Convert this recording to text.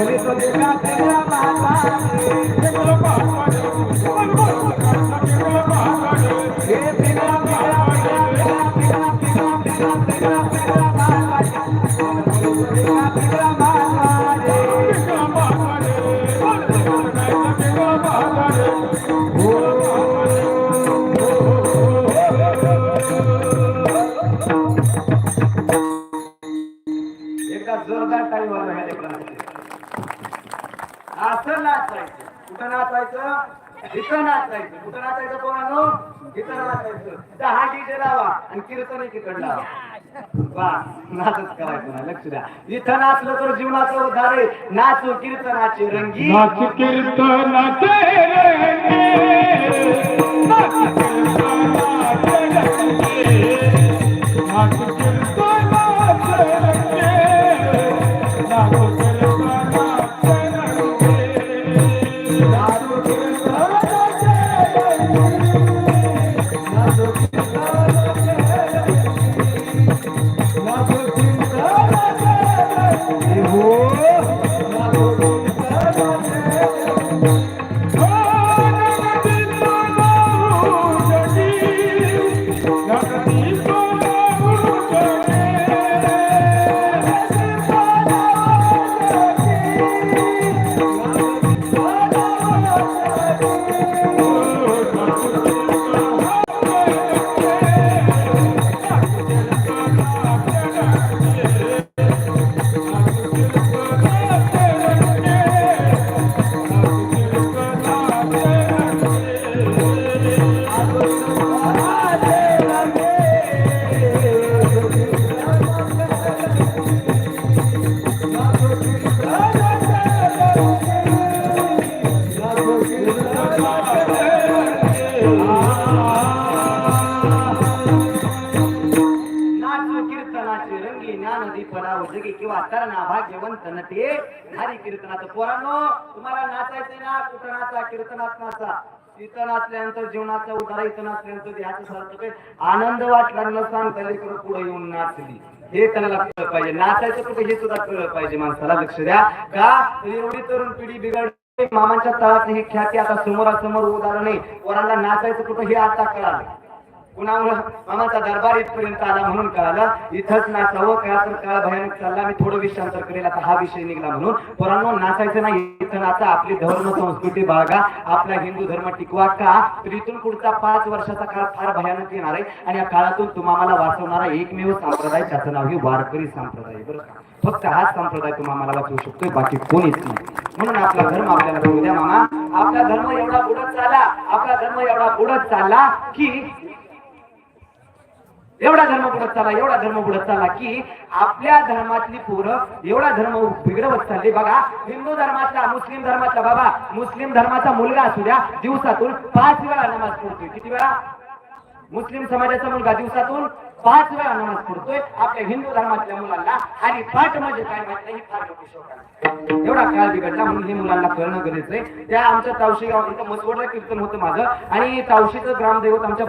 سیدا دے پتاں دا باٹا असं नाचायचं. कुठं नाचायचं? इथं नाचायचं. कुठं नाचायचं कोणानो इथं नाचायचं दहा डीजे लावा आणि कीर्तन एकीकडे लावा. बा नाचच करायचं ना लक्ष द्या. इथं नाचलं तर जीवनाचं उद्धार आहे. नाचू कीर्तनाचे रंगी. नाच कीर्तनाचे नाचू कीर्तनाचे रंगी ज्ञान दीपना किंवा तरणा भाग्यवंत नटे. हरी कीर्तनाचं पोरांनो तुम्हाला नाचायचंय ना? कुठं नाचा? कीर्तनात नाचा इथं नाचल्यानंतर जीवनाचा उधार इथं नाचल्यानंतर ह्याचं सारखं आनंद वाटला न सांगता लेकरं पुढे येऊन नाचली. हे त्याला कळलं पाहिजे. नाचायचं कुठे हे सुद्धा कळलं पाहिजे माणसाला. लक्ष द्या. का? एवढी तरुण पिढी बिघडली. मामांच्या तळात ही ख्याती आता समोरासमोर उदाहरण आहे. पोरांना नाचायचं कुठं हे आता कळालं. कुणामुळे मामाचा दरबार इथपर्यंत आला म्हणून कळाला. इथंच नाचावं काय तर काळ भयानक चालला. मी थोडं विषयांतर करेल. आता हा विषय निघाला म्हणून. पोरांनो नाचायचं नाही. इथं नाचा. आपली धर्म संस्कृती बाळगा. आपला हिंदू धर्म टिकवा का? तर इथून पुढचा पाच वर्षाचा काळ फार भयानक येणार आहे. आणि या काळातून तुम्हाला वाचवणारा एकमेव संप्रदाय त्याचं नाव हे वारकरी संप्रदाय. आहे, बरं फक्त हाच संप्रदाय तुम्हाला वाचवू शकतोय. बाकी कोणीच नाही. म्हणून आपला धर्म आपल्याला कळू द्या मामा आपला धर्म एवढा बुडत चालला आपला धर्म एवढा बुडत चालला की एवढा धर्म बुडत चालला एवढा धर्म बुडत चालला की आपल्या धर्मातली पोरं एवढा धर्म बिघडवत चालले. बघा हिंदू धर्मातला मुस्लिम धर्मातला बाबा मुस्लिम धर्माचा मुलगा असू द्या दिवसातून पाच वेळा नमाज पडतोय. किती वेळा? मुस्लिम समाजाचा मुलगा दिवसातून पाच वेळा नमाज पडतोय आपल्या हिंदू धर्मातल्या मुलांना आणि पाठ म्हणजे काय माहिती ही फार मोठी शोक एवढा काळ बिघडला म्हणून हे मुलांना कळणं गरजेचं आहे. त्या आमच्या तावशी गावात इथं मसवडला कीर्तन होतं माझं. आणि तावशीचं ग्रामदैवत आमच्या